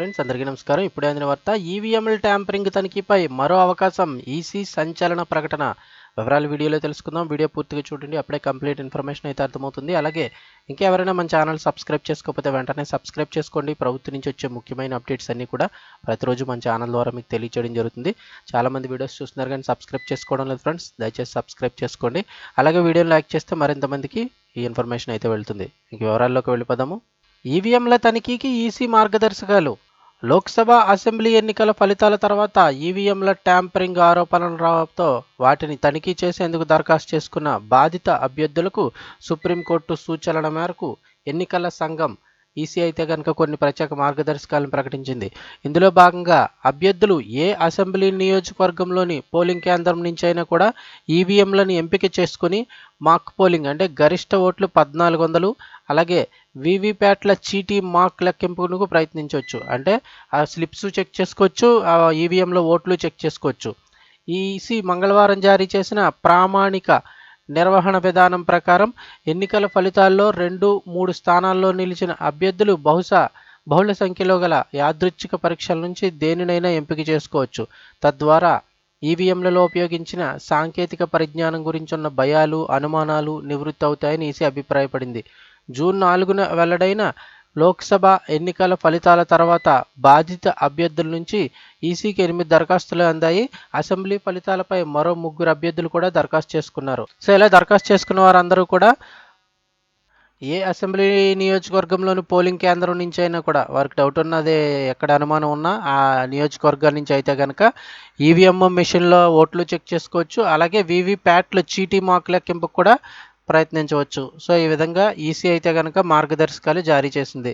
Friends అందరికీ నమస్కారం. ఇప్పుడే అందిన వార్త ఈవీఎంల ట్యాంపరింగ్ తనిఖీపై మరో అవకాశం ఈసీ సంచలన ప్రకటన. వివరాలు వీడియోలో తెలుసుకుందాం. వీడియో పూర్తిగా చూడండి. అప్పుడే కంప్లీట్ ఇన్ఫర్మేషన్ అయితే అర్థమవుతుంది. అలాగే ఇంకెవరైనా మన ఛానల్ సబ్స్క్రైబ్ చేసుకోకపోతే వెంటనే సబ్స్క్రైబ్ చేసుకోండి. ప్రభుత్వం నుంచి వచ్చే ముఖ్యమైన అప్డేట్స్ అన్నీ కూడా ప్రతిరోజు మన ఛానల్ ద్వారా మీకు తెలియచేయడం జరుగుతుంది. చాలామంది వీడియోస్ చూస్తున్నారు కానీ సబ్స్క్రైబ్ చేసుకోవడం లేదు ఫ్రెండ్స్. దయచేసి సబ్స్క్రైబ్ చేసుకోండి. అలాగే వీడియోని లైక్ చేస్తే మరింత మందికి ఈ ఇన్ఫర్మేషన్ అయితే వెళ్తుంది. ఇంక వివరాల్లోకి వెళ్ళిపోదాము. ఈవీఎంల తనిఖీకి ఈసీ మార్గదర్శకాలు. లోక్సభ అసెంబ్లీ ఎన్నికల ఫలితాల తర్వాత ఈవీఎంల ట్యాంపరింగ్ ఆరోపణలు రావడంతో వాటిని తనిఖీ చేసేందుకు దరఖాస్తు చేసుకున్న బాధిత అభ్యర్థులకు సుప్రీంకోర్టు సూచనల మేరకు ఎన్నికల సంఘం ఈసీ అయితే కనుక కొన్ని ప్రత్యేక మార్గదర్శకాలను ప్రకటించింది. ఇందులో భాగంగా అభ్యర్థులు ఏ అసెంబ్లీ నియోజకవర్గంలోని పోలింగ్ కేంద్రం నుంచి అయినా కూడా ఈవీఎంలను ఎంపిక చేసుకుని మాక్ పోలింగ్ అంటే గరిష్ట ఓట్లు పద్నాలుగు వందలు అలాగే వీవీప్యాట్ల చీటీ మాక్ లెక్కింపునకు ప్రయత్నించవచ్చు. అంటే ఆ స్లిప్స్ చెక్ చేసుకోవచ్చు ఆ ఈవీఎంలో ఓట్లు చెక్ చేసుకోవచ్చు. ఈసీ మంగళవారం జారీ చేసిన ప్రామాణిక నిర్వహణ విధానం ప్రకారం ఎన్నికల ఫలితాల్లో రెండు మూడు స్థానాల్లో నిలిచిన అభ్యర్థులు బహుశా బహుళ సంఖ్యలో గల యాదృచ్ఛిక పరీక్షల నుంచి దేనినైనా ఎంపిక చేసుకోవచ్చు. తద్వారా ఈవీఎంలలో ఉపయోగించిన సాంకేతిక పరిజ్ఞానం గురించి ఉన్న భయాలు అనుమానాలు నివృత్తి అవుతాయని ఈసీ అభిప్రాయపడింది. జూన్ నాలుగున వెల్లడైన లోక్సభ ఎన్నికల ఫలితాల తర్వాత బాధిత అభ్యర్థుల నుంచి ఈసీకి ఎనిమిది దరఖాస్తులు అందాయి. అసెంబ్లీ ఫలితాలపై మరో ముగ్గురు అభ్యర్థులు కూడా దరఖాస్తు చేసుకున్నారు. సో ఇలా దరఖాస్తు చేసుకున్న వారందరూ కూడా ఏ అసెంబ్లీ నియోజకవర్గంలోని పోలింగ్ కేంద్రం నుంచి అయినా కూడా వారికి డౌట్ ఉన్నది ఎక్కడ అనుమానం ఉన్నా ఆ నియోజకవర్గం నుంచి అయితే కనుక ఈవీఎం మిషన్లో ఓట్లు చెక్ చేసుకోవచ్చు. అలాగే వివి ప్యాట్లు చీటీ మార్క్ లెక్కింపు కూడా ప్రయత్నించవచ్చు. సో ఈ విధంగా ఈసీ అయితే కనుక మార్గదర్శకాలు జారీ చేసింది.